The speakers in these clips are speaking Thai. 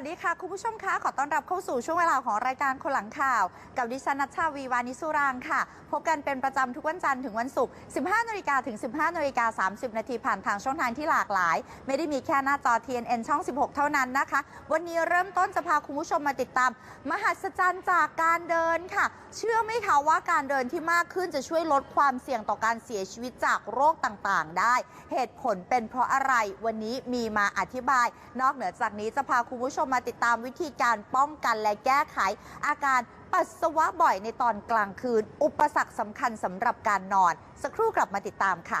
วัสดีค่ะ คุณผู้ชมคะขอต้อนรับเข้าสู่ช่วงเวลาของรายการคนหลังข่าว กับดิฉันนัชชาวีวานิสุรางค์ค่ะ พบกันเป็นประจำทุกวันจันทร์ถึงวันศุกร์ 15นาฬิกาถึง 15นาฬิกา30 นาทีผ่านทางช่องทางที่หลากหลาย ไม่ได้มีแค่หน้าจอ TNN ช่อง 16 เท่านั้นนะคะ วันนี้เริ่มต้นจะพาคุณผู้ชมมาติดตาม มหัศจรรย์จากการเดินค่ะ เชื่อไหมคะว่าการเดินที่มากขึ้นจะช่วยลดความเสี่ยงต่อการเสียชีวิตจากโรคต่างๆ ได้ เหตุผลเป็นเพราะอะไรวันนี้มีมาอธิบาย นอกเหนือจากนี้จะพาคุณผู้ชมมาติดตามวิธีการป้องกันและแก้ไข อาการปัสสาวะบ่อยในตอนกลางคืน อุปสรรคสำคัญสำหรับการนอน สักครู่กลับมาติดตามค่ะ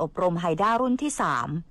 อบรมไฮด้ารุ่นที่ 3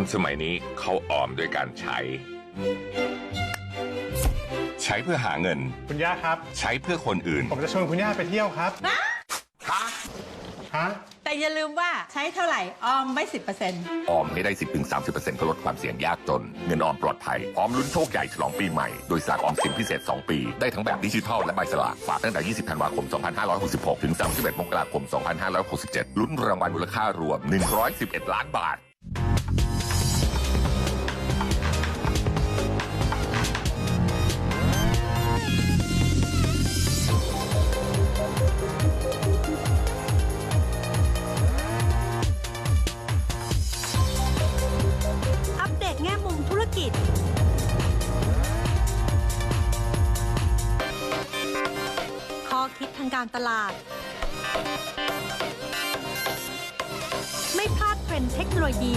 คนสมัยนี้เขาออมด้วยการใช้ ใช้เพื่อหาเงิน คุณย่าครับ ใช้เพื่อคนอื่น ผมจะชวนคุณย่าไปเที่ยวครับฮะแต่อย่าลืมว่าใช้เท่าไหร่ ออมไว้สิบเปอร์เซ็นต์ออมให้ได้10-30%ก็ลดความเสี่ยงยากจน เงินออมปลอดภัยพร้อมลุ้นโชคใหญ่ฉลองปีใหม่ โดยสากออมสินพิเศษ 2 ปี ได้ทั้งแบบดิจิทัลและใบสลากฝากตั้งแต่ 20 ธันวาคม 2566 ถึง 31 มกราคม 2567 ลุ้นรางวัลมูลค่ารวม 111 ล้านบาท คิดทางการตลาด ไม่พลาดเทรนด์เทคโนโลยี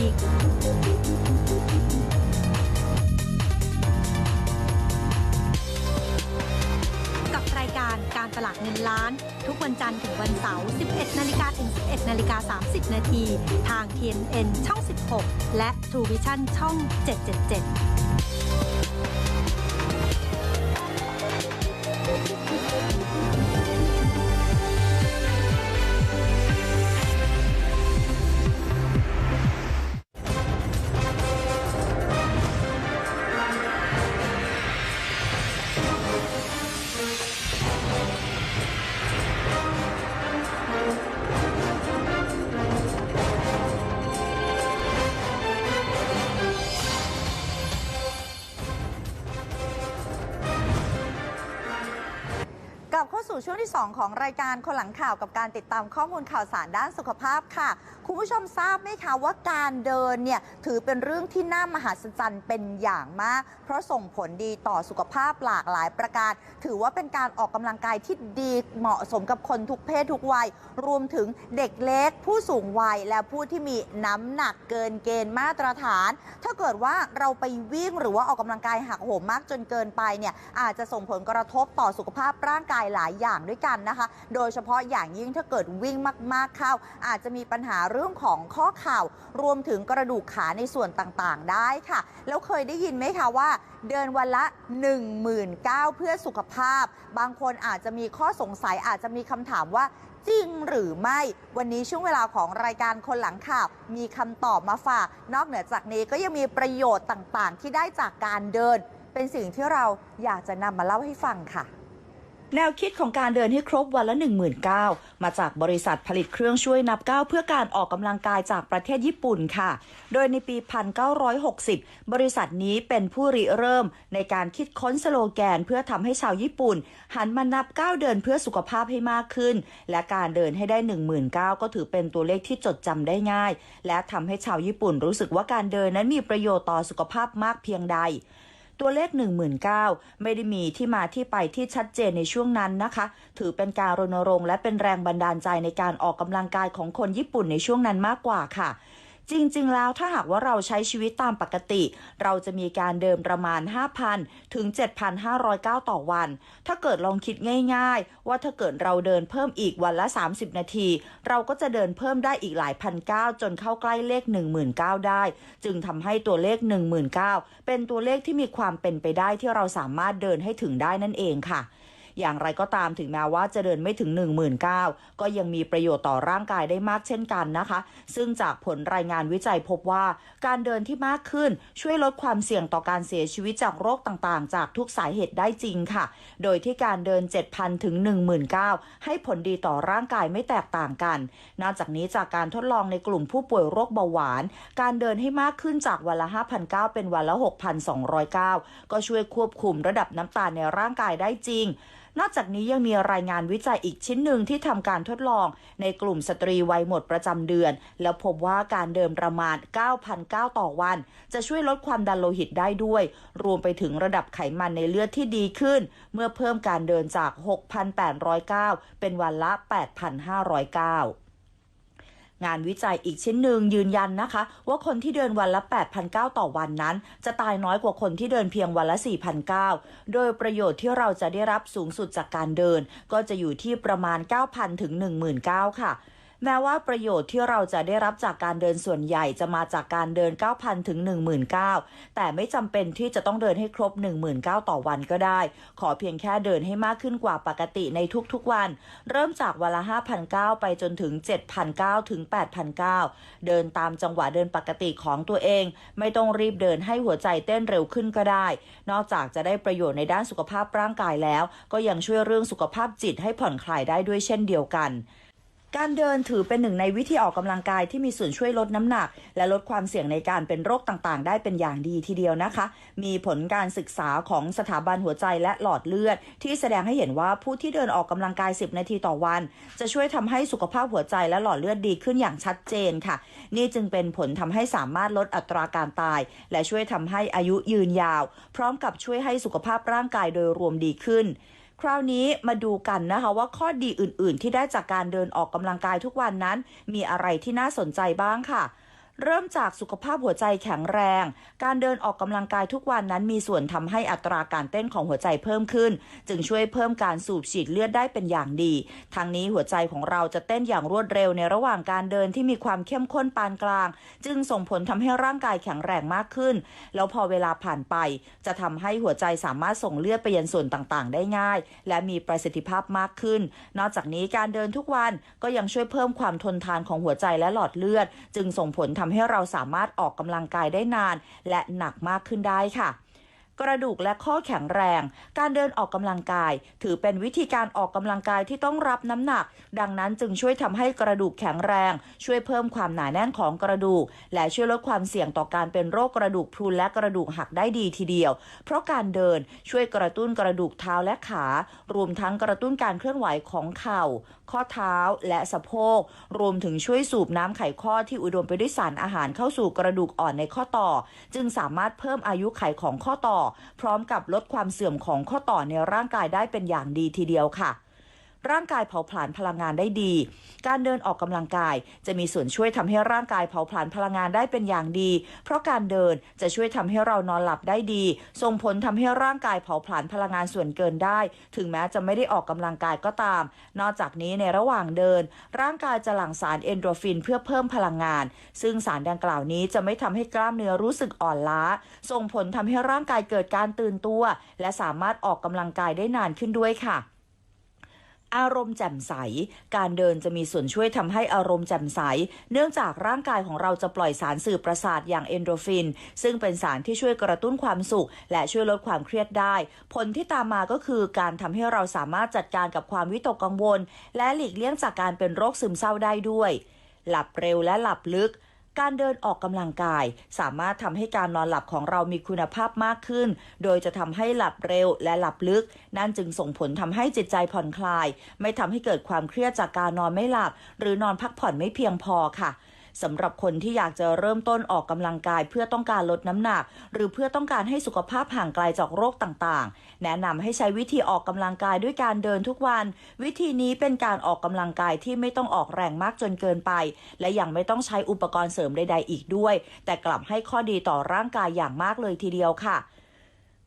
กับรายการการตลาดเงินล้าน ทุกวันจันทร์ถึงวันเสาร์ 11 นาฬิกาถึง 11 นาฬิกา 30 นาที ทาง TNN ช่อง 16 และ True Vision ช่อง 777 ที่ 2 ของรายการคนหลังข่าวกับการติดตามข้อมูลข่าวสารด้านสุขภาพค่ะ คุณผู้ชมทราบไหมคะว่าการเดินเนี่ยถือเป็นเรื่องที่น่ามหัศจรรย์เป็นอย่างมาก เพราะส่งผลดีต่อสุขภาพหลากหลายประการ ถือว่าเป็นการออกกำลังกายที่ดีเหมาะสมกับคนทุกเพศทุกวัย รวมถึงเด็กเล็ก ผู้สูงวัยและผู้ที่มีน้ำหนักเกินเกณฑ์มาตรฐาน ถ้าเกิดว่าเราไปวิ่งหรือว่าออกกำลังกายหักโหมมากจนเกินไปเนี่ยอาจจะส่งผลกระทบต่อสุขภาพร่างกายหลายอย่างด้วยกันนะคะ โดยเฉพาะอย่างยิ่งถ้าเกิดวิ่งมาก ๆ เข้า อาจจะมีปัญหาเรื่องของข้อเข่ารวมถึงกระดูกขาในส่วนต่างๆ ได้ค่ะ แล้วเคยได้ยินไหมคะว่า เดินวันละ 19,000เพื่อสุขภาพ บางคนอาจจะมีข้อสงสัยอาจจะมีคำถามว่าจริงหรือไม่ วันนี้ช่วงเวลาของรายการคนหลังข่าว มีคำตอบมาฝาก นอกเหนือจากนี้ก็ยังมีประโยชน์ต่างๆ ที่ได้จากการเดิน เป็นสิ่งที่เราอยากจะนำมาเล่าให้ฟังค่ะ แนวคิดของการเดินให้ครบวันละ19,000มาจากบริษัทผลิตเครื่องช่วยนับก้าวเพื่อการออกกำลังกายจากประเทศญี่ปุ่นค่ะ โดยในปี 1960 บริษัทนี้เป็นผู้ริเริ่มในการคิดค้นสโลแกนเพื่อทำให้ชาวญี่ปุ่น หันมานับก้าวเดินเพื่อสุขภาพให้มากขึ้น และการเดินให้ได้19,000ก็ถือเป็นตัวเลขที่จดจำได้ง่าย และทำให้ชาวญี่ปุ่นรู้สึกว่าการเดินนั้นมีประโยชน์ต่อสุขภาพมากเพียงใด ตัวเลข 19,000 ไม่ได้มีที่มาที่ไปที่ชัดเจนในช่วงนั้นนะคะ ถือเป็นการรณรงค์และเป็นแรงบันดาลใจในการออกกำลังกายของคนญี่ปุ่นในช่วงนั้นมากกว่าค่ะ จริงๆ แล้วถ้าหากว่าเราใช้ชีวิตตามปกติ เราจะมีการเดินประมาณ 5,000 ถึง 7,509 ต่อวัน ถ้าเกิดลองคิดง่าย ๆ ว่าถ้าเกิดเราเดินเพิ่มอีกวันละ 30 นาที เราก็จะเดินเพิ่มได้อีกหลายพันก้าวจนเข้าใกล้เลข 19,000ได้ จึงทำให้ตัวเลข 19,000เป็นตัวเลขที่มีความเป็นไปได้ที่เราสามารถเดินให้ถึงได้นั่นเองค่ะ อย่างไรก็ตามถึงแม้ว่าจะเดินไม่ถึง 19,000ก็ยังมีประโยชน์ต่อร่างกายได้มากเช่นกันนะคะ ซึ่งจากผลรายงานวิจัยพบว่า การเดินที่มากขึ้นช่วยลดความเสี่ยงต่อการเสียชีวิตจากโรคต่างๆ จากทุกสาเหตุได้จริงค่ะ โดยที่การเดิน 7,000 ถึง 19,000 ให้ผลดีต่อร่างกายไม่แตกต่างกัน นอกจากนี้จากการทดลองในกลุ่มผู้ป่วยโรคเบาหวาน การเดินให้มากขึ้นจากวันละ 5,900 เป็นวันละ 6,209 ก็ช่วยควบคุมระดับน้ำตาลในร่างกายได้จริงนอกจากนี้ยังมีรายงานวิจัยอีกชิ้นหนึ่งที่ทำการทดลองในกลุ่มสตรีวัยหมดประจำเดือน แล้วพบว่าการเดินประมาณ 9,009 ต่อวัน จะช่วยลดความดันโลหิตได้ด้วย รวมไปถึงระดับไขมันในเลือดที่ดีขึ้น เมื่อเพิ่มการเดินจาก 6,809 เป็นวันละ 8,509 งานวิจัยอีกชิ้นหนึ่งยืนยันนะคะ ว่าคนที่เดินวันละ 8,009 ต่อวันนั้น จะตายน้อยกว่าคนที่เดินเพียงวันละ 4,009 โดยประโยชน์ที่เราจะได้รับสูงสุดจากการเดิน ก็จะอยู่ที่ประมาณ 9,000 ถึง 19,000 ค่ะ แม้ว่าประโยชน์ที่เราจะได้รับจากการเดินส่วนใหญ่จะมาจากการเดิน 9,000 ถึง 19,000 แต่ไม่จำเป็นที่จะต้องเดินให้ครบ 19,000 ต่อวันก็ได้ ขอเพียงแค่เดินให้มากขึ้นกว่าปกติในทุกๆวัน เริ่มจากวันละ5,900ไปจนถึง7,900ถึง8,900เดินตามจังหวะเดินปกติของตัวเอง ไม่ต้องรีบเดินให้หัวใจเต้นเร็วขึ้นก็ได้ นอกจากจะได้ประโยชน์ในด้านสุขภาพร่างกายแล้ว ก็ยังช่วยเรื่องสุขภาพจิตให้ผ่อนคลายได้ด้วยเช่นเดียวกัน การเดินถือเป็นหนึ่งในวิธีออกกำลังกายที่มีส่วนช่วยลดน้ำหนัก และลดความเสี่ยงในการเป็นโรคต่างๆ ได้เป็นอย่างดีทีเดียวนะคะ มีผลการศึกษาของสถาบันหัวใจและหลอดเลือด ที่แสดงให้เห็นว่าผู้ที่เดินออกกำลังกาย 10 นาทีต่อวัน จะช่วยทำให้สุขภาพหัวใจและหลอดเลือดดีขึ้นอย่างชัดเจนค่ะ นี่จึงเป็นผลทำให้สามารถลดอัตราการตาย และช่วยทำให้อายุยืนยาว พร้อมกับช่วยให้สุขภาพร่างกายโดยรวมดีขึ้น คราวนี้มาดูกันนะคะว่าข้อดีอื่นๆ ที่ได้จากการเดินออกกำลังกายทุกวันนั้น มีอะไรที่น่าสนใจบ้างค่ะ เริ่มจากสุขภาพหัวใจแข็งแรง การเดินออกกำลังกายทุกวันนั้นมีส่วนทำให้อัตราการเต้นของหัวใจเพิ่มขึ้น จึงช่วยเพิ่มการสูบฉีดเลือดได้เป็นอย่างดีทางนี้หัวใจของเราจะเต้นอย่างรวดเร็วในระหว่างการเดินที่มีความเข้มข้นปานกลาง จึงส่งผลทำให้ร่างกายแข็งแรงมากขึ้น แล้วพอเวลาผ่านไป จะทำให้หัวใจสามารถส่งเลือดไปยังส่วนต่างๆ ได้ง่าย และมีประสิทธิภาพมากขึ้น นอกจากนี้การเดินทุกวันก็ยังช่วยเพิ่มความทนทานของหัวใจและหลอดเลือด จึงส่งผลทำให้เราสามารถออกกำลังกายได้นาน และหนักมากขึ้นได้ค่ะ กระดูกและข้อแข็งแรง การเดินออกกำลังกาย ถือเป็นวิธีการออกกำลังกายที่ต้องรับน้ำหนัก ดังนั้นจึงช่วยทำให้กระดูกแข็งแรง ช่วยเพิ่มความหนาแน่นของกระดูก และช่วยลดความเสี่ยงต่อการเป็นโรคกระดูกพรุนและกระดูกหักได้ดีทีเดียว เพราะการเดินช่วยกระตุ้นกระดูกเท้าและขา รวมทั้งกระตุ้นการเคลื่อนไหวของเข่า ข้อเท้าและสะโพก รวมถึงช่วยสูบน้ำไขข้อที่อุดมไปด้วยสารอาหารเข้าสู่กระดูกอ่อนในข้อต่อ จึงสามารถเพิ่มอายุไขของข้อต่อพร้อมกับลดความเสื่อมของข้อต่อในร่างกายได้เป็นอย่างดีทีเดียวค่ะ ร่างกายเผาผลาญพลังงานได้ดี การเดินออกกำลังกาย จะมีส่วนช่วยทำให้ร่างกายเผาผลาญพลังงานได้เป็นอย่างดี เพราะการเดินจะช่วยทำให้เรานอนหลับได้ดี ส่งผลทำให้ร่างกายเผาผลาญพลังงานส่วนเกินได้ ถึงแม้จะไม่ได้ออกกำลังกายก็ตาม นอกจากนี้ในระหว่างเดิน ร่างกายจะหลั่งสารเอนโดรฟินเพื่อเพิ่มพลังงาน ซึ่งสารดังกล่าวนี้จะไม่ทำให้กล้ามเนื้อรู้สึกอ่อนล้า ส่งผลทำให้ร่างกายเกิดการตื่นตัว และสามารถออกกำลังกายได้นานขึ้นด้วยค่ะ อารมณ์แจ่มใส การเดินจะมีส่วนช่วยทำให้อารมณ์แจ่มใส เนื่องจากร่างกายของเราจะปล่อยสารสื่อประสาทอย่างเอนโดรฟิน ซึ่งเป็นสารที่ช่วยกระตุ้นความสุข และช่วยลดความเครียดได้ ผลที่ตามมาก็คือการทำให้เราสามารถจัดการกับความวิตกกังวล และหลีกเลี่ยงจากการเป็นโรคซึมเศร้าได้ด้วย หลับเร็วและหลับลึก การเดินออกกำลังกาย สามารถทำให้การนอนหลับของเรามีคุณภาพมากขึ้น โดยจะทำให้หลับเร็วและหลับลึก นั่นจึงส่งผลทำให้จิตใจผ่อนคลาย ไม่ทำให้เกิดความเครียดจากการนอนไม่หลับ หรือนอนพักผ่อนไม่เพียงพอค่ะ สำหรับคนที่อยากจะเริ่มต้นออกกำลังกายเพื่อต้องการลดน้ำหนัก หรือเพื่อต้องการให้สุขภาพห่างไกลจากโรคต่างๆ แนะนำให้ใช้วิธีออกกำลังกายด้วยการเดินทุกวัน วิธีนี้เป็นการออกกำลังกายที่ไม่ต้องออกแรงมากจนเกินไป และยังไม่ต้องใช้อุปกรณ์เสริมใด ๆ อีกด้วย แต่กลับให้ข้อดีต่อร่างกายอย่างมากเลยทีเดียวค่ะ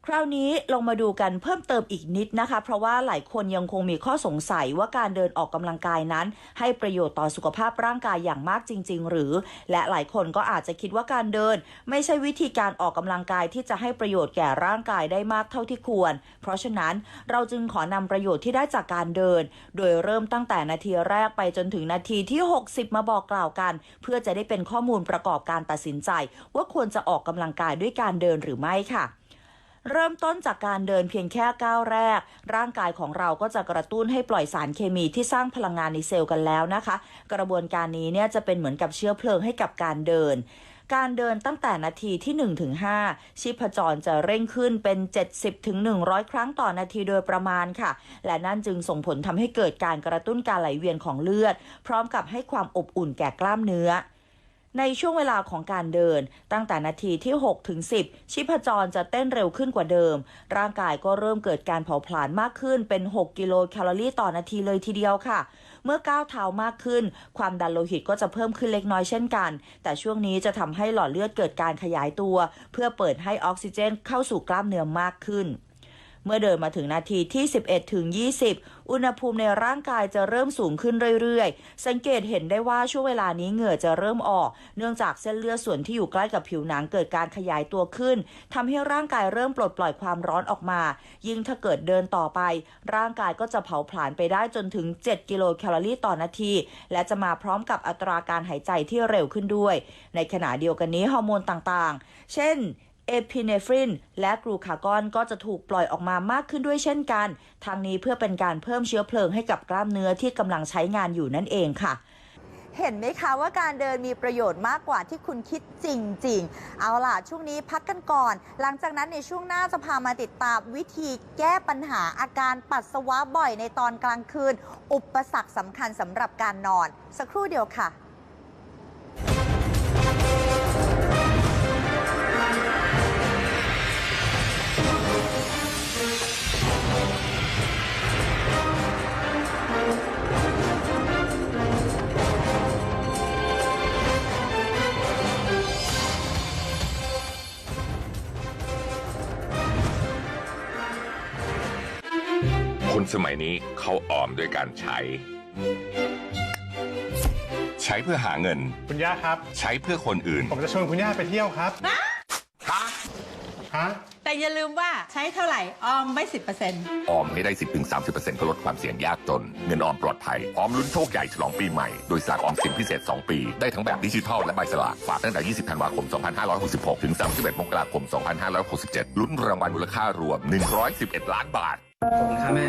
คราวนี้ลงมาดูกันเพิ่มเติมอีกนิดนะคะ เพราะว่าหลายคนยังคงมีข้อสงสัยว่าการเดินออกกำลังกายนั้น ให้ประโยชน์ต่อสุขภาพร่างกายอย่างมากจริง ๆ หรือ และหลายคนก็อาจจะคิดว่าการเดิน ไม่ใช่วิธีการออกกำลังกายที่จะให้ประโยชน์แก่ร่างกายได้มากเท่าที่ควร เพราะฉะนั้นเราจึงขอนำประโยชน์ที่ได้จากการเดิน โดยเริ่มตั้งแต่นาทีแรกไปจนถึงนาทีที่ 60 มาบอกกล่าวกัน เพื่อจะได้เป็นข้อมูลประกอบการตัดสินใจ ว่าควรจะออกกำลังกายด้วยการเดินหรือไม่ค่ะ เริ่มต้นจากการเดินเพียงแค่ก้าวแรก ร่างกายของเราก็จะกระตุ้นให้ปล่อยสารเคมีที่สร้างพลังงานในเซลล์กันแล้วนะคะ กระบวนการนี้เนี่ยจะเป็นเหมือนกับเชื้อเพลิงให้กับการเดินการเดินตั้งแต่นาทีที่1ถึง5ชีพจรจะเร่งขึ้นเป็น 70ถึง100 ครั้งต่อนาทีโดยประมาณค่ะ และนั่นจึงส่งผลทำให้เกิดการกระตุ้นการไหลเวียนของเลือด พร้อมกับให้ความอบอุ่นแก่กล้ามเนื้อ ในช่วงเวลาของการเดิน ตั้งแต่นาทีที่ 6 ถึง 10 ชีพจรจะเต้นเร็วขึ้นกว่าเดิม ร่างกายก็เริ่มเกิดการเผาผลาญมากขึ้นเป็น 6 กิโลแคลอรี่ต่อนาทีเลยทีเดียวค่ะ เมื่อก้าวเท้ามากขึ้น ความดันโลหิตก็จะเพิ่มขึ้นเล็กน้อยเช่นกัน แต่ช่วงนี้จะทำให้หลอดเลือดเกิดการขยายตัว เพื่อเปิดให้ออกซิเจนเข้าสู่กล้ามเนื้อมากขึ้น เมื่อเดินมาถึงนาทีที่ 11ถึง20 อุณหภูมิในร่างกายจะเริ่มสูงขึ้นเรื่อยๆ สังเกตเห็นได้ว่าช่วงเวลานี้เหงื่อจะเริ่มออก เนื่องจากเส้นเลือดส่วนที่อยู่ใกล้กับผิวหนังเกิดการขยายตัวขึ้นทำให้ร่างกายเริ่มปลดปล่อยความร้อนออกมา ยิ่งถ้าเกิดเดินต่อไป ร่างกายก็จะเผาผลาญไปได้จนถึง 7 กิโลแคลอรี่ต่อนาที และจะมาพร้อมกับอัตราการหายใจที่เร็วขึ้นด้วย ในขณะเดียวกันนี้ฮอร์โมนต่างๆ เช่น เอพิเนฟริน และกลูคากอนก็จะถูกปล่อยออกมามากขึ้นด้วยเช่นกัน ทางนี้เพื่อเป็นการเพิ่มเชื้อเพลิงให้กับกล้ามเนื้อที่กำลังใช้งานอยู่นั่นเองค่ะเห็นไหมคะว่าการเดินมีประโยชน์มากกว่าที่คุณคิดจริง ๆ เอาล่ะ ช่วงนี้พักกันก่อน หลังจากนั้นในช่วงหน้าจะพามาติดตามวิธีแก้ปัญหาอาการปัสสาวะบ่อยในตอนกลางคืน อุปสรรคสำคัญสำหรับการนอน สักครู่เดียวค่ะ สมัยนี้เขาออมด้วยการใช้ ใช้เพื่อหาเงิน คุณย่าครับ ใช้เพื่อคนอื่น ผมจะชวนคุณย่าไปเที่ยวครับฮะแต่อย่าลืมว่าใช้เท่าไหร่ ออมไว้สิบเปอร์เซ็นต์ออมให้ได้10-30%ก็ลดความเสี่ยงยากจน เงินออมปลอดภัยพร้อมลุ้นโชคใหญ่ฉลองปีใหม่ โดยสากออมสินพิเศษ 2 ปี ได้ทั้งแบบดิจิทัลและใบสลาก ฝากตั้งแต่ 20 ธันวาคม 2566 ถึง 31 มกราคม 2567 ลุ้นรางวัลมูลค่ารวม 111 ล้านบาทขอบคุณครับแม่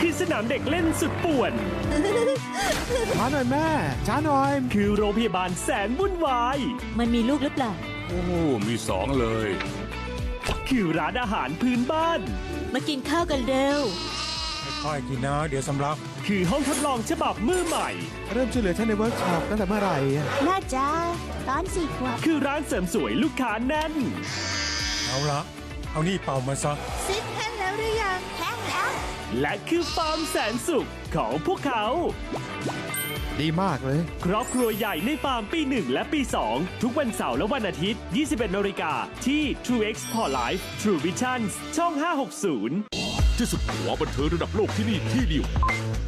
คือสนามเด็กเล่นสุดป่วน ช้าหน่อยแม่ ช้าหน่อย คือโรงพยาบาลแสนวุ่นวาย มันมีลูกหรือเปล่า โอ้มีสองเลย คือร้านอาหารพื้นบ้าน มากินข้าวกันเร็ว ค่อยๆกินนะ เดี๋ยวสำลัก คือห้องทดลองฉบับมือใหม่ เริ่มช่วยเหลือฉันในเวิร์กช็อปตั้งแต่เมื่อไหร่อะน่าจะตอนสี่ขวบคือร้านเสริมสวยลูกค้าแน่น เอาละ เอานี่เป่ามาซะ ซิดแห้งแล้วหรือยังแห้ง แล้วและคือฟาร์มแสนสุขของพวกเขา ดีมากเลย ครอบครัวใหญ่ในฟาร์มปี 1 และปี 2 ทุกวันเสาร์และวันอาทิตย์ 21นาฬิกาที่ True X p o r Life True Visions ช่อง 560 ที่สุดหัวบันเทิงระดับโลกที่นี่ที่เดียว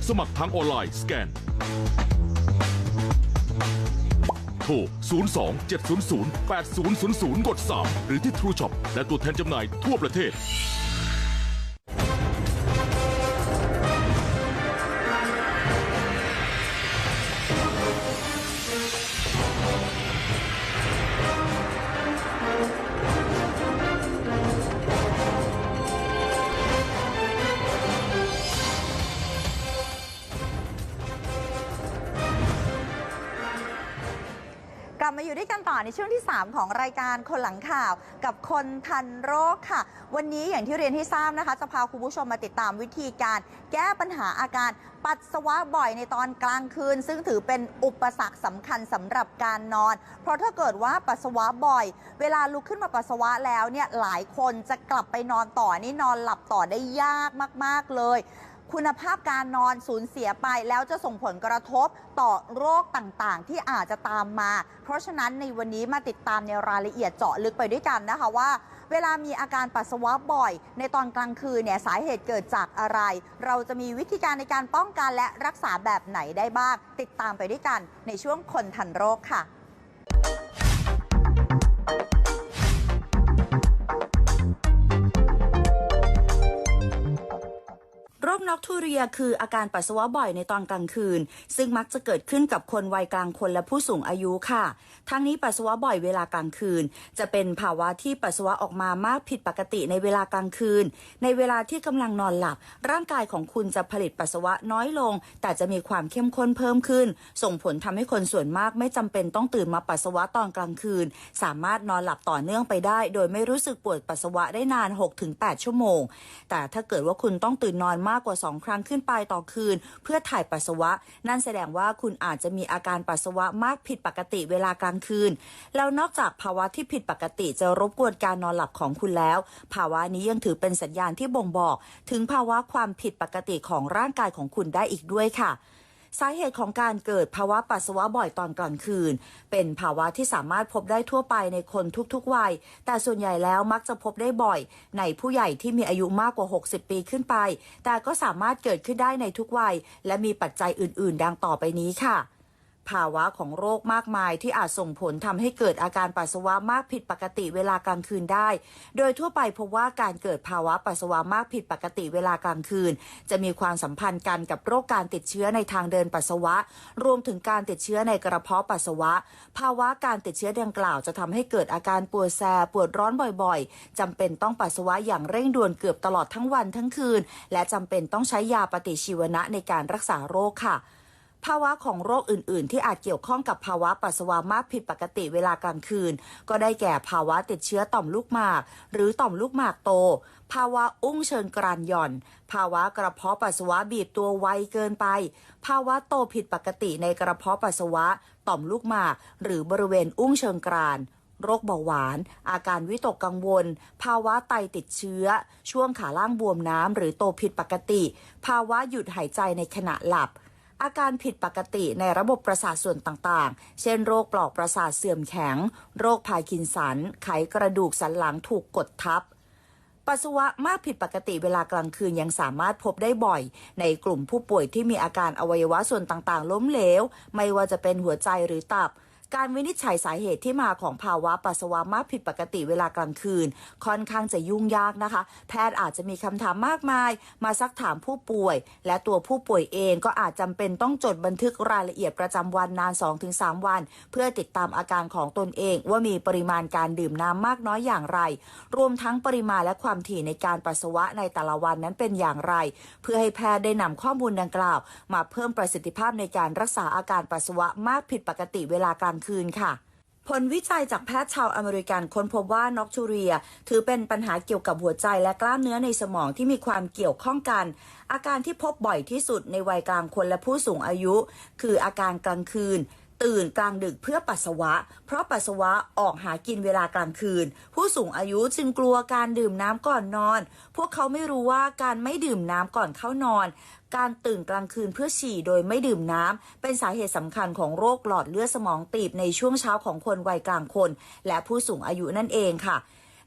สมัครทางออนไลน์สแกน โทร 02 700 8000 กด 3 หรือที่ True Shop และตัวแทนจำหน่ายทั่วประเทศ มาอยู่ด้วยกันต่อในช่วงที่ 3 ของรายการคนหลังข่าวกับคนทันโรคค่ะ วันนี้อย่างที่เรียนให้ทราบนะคะ จะพาคุณผู้ชมมาติดตามวิธีการแก้ปัญหาอาการปัสสาวะบ่อยในตอนกลางคืน ซึ่งถือเป็นอุปสรรคสำคัญสำหรับการนอน เพราะถ้าเกิดว่าปัสสาวะบ่อย เวลาลุกขึ้นมาปัสสาวะแล้วเนี่ยหลายคนจะกลับไปนอนต่อนี่นอนหลับต่อได้ยากมาก ๆเลย คุณภาพการนอนสูญเสียไปแล้วจะส่งผลกระทบต่อโรคต่างๆ ที่อาจจะตามมา เพราะฉะนั้นในวันนี้มาติดตามในรายละเอียดเจาะลึกไปด้วยกันนะคะว่า เวลามีอาการปัสสาวะบ่อย ในตอนกลางคืนเนี่ยสาเหตุเกิดจากอะไร เราจะมีวิธีการในการป้องกันและรักษาแบบไหนได้บ้าง ติดตามไปด้วยกันในช่วงคนทันโรคค่ะ คน็อกทูเรียคืออาการปัสสาวะบ่อยในตอนกลางคืน ซึ่งมักจะเกิดขึ้นกับคนวัยกลางคนและผู้สูงอายุค่ะ ทั้งนี้ปัสสาวะบ่อยเวลากลางคืน จะเป็นภาวะที่ปัสสาวะออกมามากผิดปกติในเวลากลางคืน ในเวลาที่กำลังนอนหลับ ร่างกายของคุณจะผลิตปัสสาวะน้อยลง แต่จะมีความเข้มข้นเพิ่มขึ้น ส่งผลทำให้คนส่วนมากไม่จำเป็นต้องตื่นมาปัสสาวะตอนกลางคืน สามารถนอนหลับต่อเนื่องไปได้ โดยไม่รู้สึกปวดปัสสาวะได้นาน 6-8 ชั่วโมง แต่ถ้าเกิดว่าคุณต้องตื่นนอนมากกว่า 2 ครั้งขึ้นไปต่อคืน เพื่อถ่ายปัสสาวะ นั่นแสดงว่าคุณอาจจะมีอาการปัสสาวะมากผิดปกติเวลากลางคืน แล้วนอกจากภาวะที่ผิดปกติจะรบกวนการนอนหลับของคุณแล้ว ภาวะนี้ยังถือเป็นสัญญาณที่บ่งบอก ถึงภาวะความผิดปกติของร่างกายของคุณได้อีกด้วยค่ะ สาเหตุของการเกิดภาวะปัสสาวะบ่อยตอนกลางคืน เป็นภาวะที่สามารถพบได้ทั่วไปในคนทุกๆวัย แต่ส่วนใหญ่แล้วมักจะพบได้บ่อย ในผู้ใหญ่ที่มีอายุมากกว่า 60 ปีขึ้นไป แต่ก็สามารถเกิดขึ้นได้ในทุกวัย และมีปัจจัยอื่น ๆ ดังต่อไปนี้ค่ะ ภาวะของโรคมากมายที่อาจส่งผลทำให้เกิดอาการปัสสาวะมากผิดปกติเวลากลางคืนได้ โดยทั่วไปพบว่าการเกิดภาวะปัสสาวะมากผิดปกติเวลากลางคืน จะมีความสัมพันธ์กันกับโรคการติดเชื้อในทางเดินปัสสาวะ รวมถึงการติดเชื้อในกระเพาะปัสสาวะ ภาวะการติดเชื้อดังกล่าวจะทำให้เกิดอาการปวดแสบปวดร้อนบ่อยๆจำเป็นต้องปัสสาวะอย่างเร่งด่วนเกือบตลอดทั้งวันทั้งคืน และจำเป็นต้องใช้ยาปฏิชีวนะในการรักษาโรคค่ะ ภาวะของโรคอื่น ๆ ที่อาจเกี่ยวข้องกับภาวะปัสสาวะมากผิดปกติเวลากลางคืน ก็ได้แก่ภาวะติดเชื้อต่อมลูกหมาก หรือต่อมลูกหมากโต ภาวะอุ้งเชิงกรานหย่อน ภาวะกระเพาะปัสสาวะบีบตัวไวเกินไป ภาวะโตผิดปกติในกระเพาะปัสสาวะ ต่อมลูกหมาก หรือบริเวณอุ้งเชิงกรานโรคเบาหวาน อาการวิตกกังวล ภาวะไตติดเชื้อ ช่วงขาล่างบวมน้ำหรือโตผิดปกติ ภาวะหยุดหายใจในขณะหลับ อาการผิดปกติในระบบประสาทส่วนต่างๆ เช่นโรคปลอกประสาทเสื่อมแข็ง โรคพาร์กินสัน ไขกระดูกสันหลังถูกกดทับ ปัสสาวะมากผิดปกติเวลากลางคืนยังสามารถพบได้บ่อย ในกลุ่มผู้ป่วยที่มีอาการอวัยวะส่วนต่างๆ ล้มเหลว ไม่ว่าจะเป็นหัวใจหรือตับ การวินิจฉัยสาเหตุที่มาของภาวะปัสสาวะมากผิดปกติเวลากลางคืน ค่อนข้างจะยุ่งยากนะคะ แพทย์อาจจะมีคำถามมากมาย มาซักถามผู้ป่วย และตัวผู้ป่วยเองก็อาจจำเป็นต้องจดบันทึกรายละเอียดประจำวันนาน 2-3 วัน เพื่อติดตามอาการของตนเอง ว่ามีปริมาณการดื่มน้ำมากน้อยอย่างไร รวมทั้งปริมาณและความถี่ในการปัสสาวะในแต่ละวันนั้นเป็นอย่างไร เพื่อให้แพทย์ได้นำข้อมูลดังกล่าว มาเพิ่มประสิทธิภาพในการรักษาอาการปัสสาวะมากผิดปกติเวลากลางคืนค่ะผลวิจัยจากแพทย์ชาวอเมริกันค้นพบว่านอกทูเรีย ถือเป็นปัญหาเกี่ยวกับหัวใจและกล้ามเนื้อในสมองที่มีความเกี่ยวข้องกัน อาการที่พบบ่อยที่สุดในวัยกลางคนและผู้สูงอายุ คืออาการกลางคืน ตื่นกลางดึกเพื่อปัสสาวะ เพราะปัสสาวะออกหากินเวลากลางคืน ผู้สูงอายุจึงกลัวการดื่มน้ำก่อนนอน พวกเขาไม่รู้ว่าการไม่ดื่มน้ำก่อนเข้านอน การตื่นกลางคืนเพื่อฉี่โดยไม่ดื่มน้ำ เป็นสาเหตุสำคัญของโรคหลอดเลือดสมองตีบในช่วงเช้าของคนวัยกลางคน และผู้สูงอายุนั่นเองค่ะ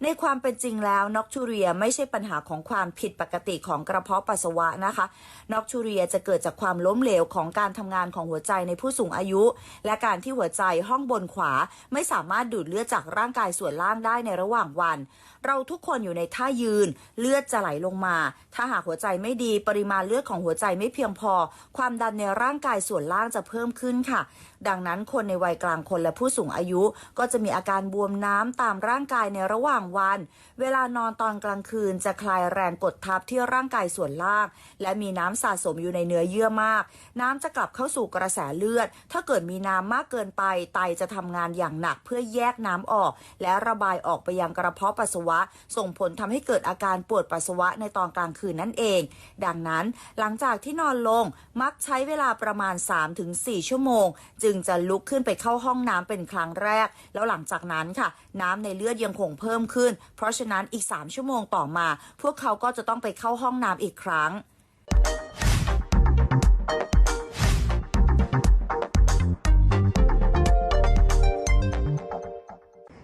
ในความเป็นจริงแล้วน็อกทูเรียไม่ใช่ปัญหาของความผิดปกติของกระเพาะปัสสาวะนะคะน็อกทูเรียจะเกิดจากความล้มเหลวของการทำงานของหัวใจในผู้สูงอายุ และการที่หัวใจห้องบนขวา ไม่สามารถดูดเลือดจากร่างกายส่วนล่างได้ในระหว่างวัน เราทุกคนอยู่ในท่ายืน เลือดจะไหลลงมา ถ้าหากหัวใจไม่ดีปริมาณเลือดของหัวใจไม่เพียงพอ ความดันในร่างกายส่วนล่างจะเพิ่มขึ้นค่ะ ดังนั้นคนในวัยกลางคนและผู้สูงอายุ ก็จะมีอาการบวมน้ำตามร่างกายในระหว่างวัน เวลานอนตอนกลางคืนจะคลายแรงกดทับที่ร่างกายส่วนล่าง และมีน้ำสะสมอยู่ในเนื้อเยื่อมาก น้ำจะกลับเข้าสู่กระแสเลือด ถ้าเกิดมีน้ำมากเกินไป ไตจะทำงานอย่างหนักเพื่อแยกน้ำออก และระบายออกไปยังกระเพาะปัสสาวะ ส่งผลทำให้เกิดอาการปวดปัสสาวะในตอนกลางคืนนั่นเอง ดังนั้นหลังจากที่นอนลงมักใช้เวลาประมาณ 3-4 ชั่วโมง จึงจะลุกขึ้นไปเข้าห้องน้ำเป็นครั้งแรก แล้วหลังจากนั้นค่ะ น้ำในเลือดยังคงเพิ่มขึ้นเพราะฉะนั้นอีก 3 ชั่วโมงต่อมา พวกเขาก็จะต้องไปเข้าห้องน้ำอีกครั้ง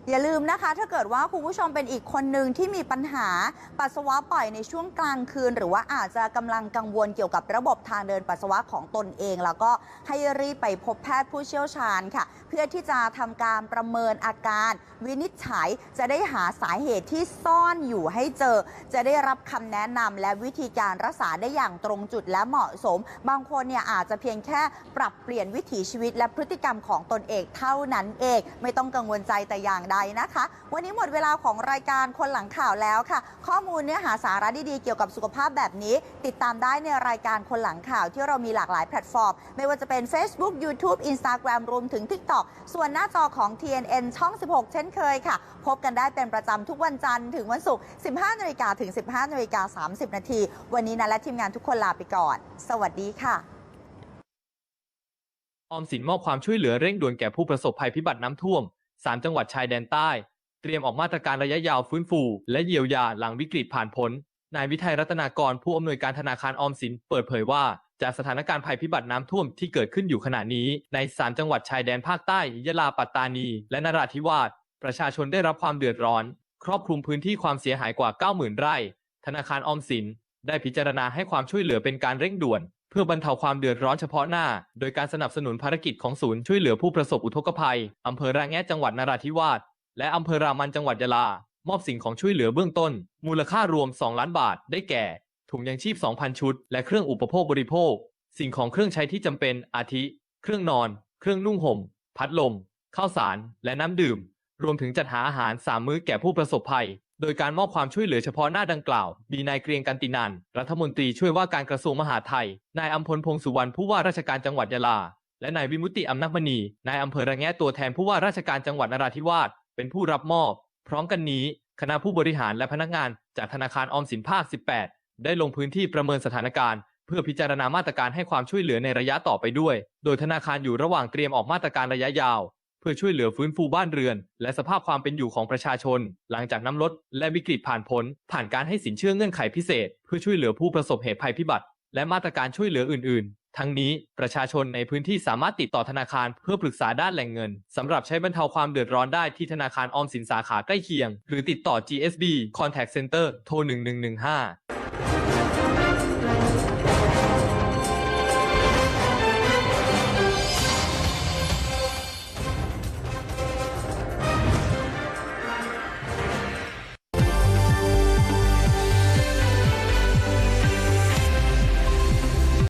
อย่าลืมนะคะ ถ้าเกิดว่าคุณผู้ชมเป็นอีกคนหนึ่งที่มีปัญหาปัสสาวะปล่อยในช่วงกลางคืน หรือว่าอาจจะกำลังกังวลเกี่ยวกับระบบทางเดินปัสสาวะของตนเอง แล้วก็ให้รีบไปพบแพทย์ผู้เชี่ยวชาญค่ะ เพื่อที่จะทำการประเมินอาการ วินิจฉัยจะได้หาสาเหตุที่ซ่อนอยู่ให้เจอ จะได้รับคำแนะนำและวิธีการรักษาได้อย่างตรงจุดและเหมาะสม บางคนเนี่ยอาจจะเพียงแค่ปรับเปลี่ยนวิถีชีวิตและพฤติกรรมของตนเองเท่านั้นเอง ไม่ต้องกังวลใจแต่อย่างใดนะคะ วันนี้หมดเวลาของรายการคนหลังข่าวแล้วค่ะ ข้อมูลเนื้อหาสาระดีๆ เกี่ยวกับสุขภาพแบบนี้ ติดตามได้ในรายการคนหลังข่าวที่เรามีหลากหลายแพลตฟอร์ม ไม่ว่าจะเป็น Facebook YouTube Instagram รวมถึง TikTok ส่วนหน้าจอของ TNN ช่อง 16 เช่นเคยค่ะ พบกันได้เป็นประจำทุกวันจันทร์ถึงวันศุกร์ 15นาฬิกาถึง 15นาฬิกา30 นาที วันนี้นะและทีมงานทุกคนลาไปก่อน สวัสดีค่ะออมสินมอบความช่วยเหลือเร่งด่วนแก่ผู้ประสบภัยพิบัติน้ำท่วม 3จังหวัดชายแดนใต้ เตรียมออกมาตรการระยะยาวฟื้นฟู และเยียวยาหลังวิกฤตผ่านพ้น นายวิทัยรัตนากรผู้อำนวยการธนาคารออมสินเปิดเผยว่าจากสถานการณ์ภัยพิบัติน้ำท่วมที่เกิดขึ้นอยู่ขณะนี้ ใน3จังหวัดชายแดนภาคใต้ยะลาปัตตานี และนราธิวาสประชาชนได้รับความเดือดร้อน ครอบคลุมพื้นที่ความเสียหายกว่า 90,000 ไร่ ธนาคารออมสิน ได้พิจารณาให้ความช่วยเหลือเป็นการเร่งด่วน เพื่อบรรเทาความเดือดร้อนเฉพาะหน้า โดยการสนับสนุนภารกิจของศูนย์ช่วยเหลือผู้ประสบอุทกภัย อำเภอระแงะจังหวัดนราธิวาส และอำเภอรามันจังหวัดยะลา มอบสิ่งของช่วยเหลือเบื้องต้น มูลค่ารวม 2 ล้านบาท ได้แก่ ถุงยังชีพ 2,000 ชุด และเครื่องอุปโภคบริโภค สิ่งของเครื่องใช้ที่จำเป็น อาทิ เครื่องนอน เครื่องนุ่งห่ม พัดลม ข้าวสาร และน้ำดื่ม รวมถึงจัดหาอาหารสามมื้อแก่ผู้ประสบภัย โดยการมอบความช่วยเหลือเฉพาะหน้าดังกล่าว มีนายเกรียงกันตินัน รัฐมนตรีช่วยว่าการกระทรวงมหาดไทย นายอัมพลพงษ์สุวรรณผู้ว่าราชการจังหวัดยะลา และนายวิมุตติอำนักมณี นายอำเภอระแงะตัวแทนผู้ว่าราชการจังหวัดนราธิวาส เป็นผู้รับมอบ พร้อมกันนี้ คณะผู้บริหารและพนักงานจากธนาคารออมสินภาค 18 ได้ลงพื้นที่ประเมินสถานการณ์ เพื่อพิจารณามาตรการให้ความช่วยเหลือในระยะต่อไปด้วย โดยธนาคารอยู่ระหว่างเตรียมออกมาตรการระยะยาว พื่อช่วยเหลือฟื้นฟูบ้านเรือน และสภาพความเป็นอยู่ของประชาชน หลังจากน้ำลดและวิกฤตผ่านพ้น ผ่านการให้สินเชื่อเงื่อนไขพิเศษ เพื่อช่วยเหลือผู้ประสบเหตุภัยพิบัติ และมาตรการช่วยเหลืออื่น ๆ ทั้งนี้ประชาชนในพื้นที่สามารถติดต่อธนาคารเพื่อปรึกษาด้านแหล่งเงินสำหรับใช้บรรเทาความเดือดร้อนได้ที่ธนาคารออมสินสาขาใกล้เคียง หรือติดต่อ GSB Contact Center โทร1115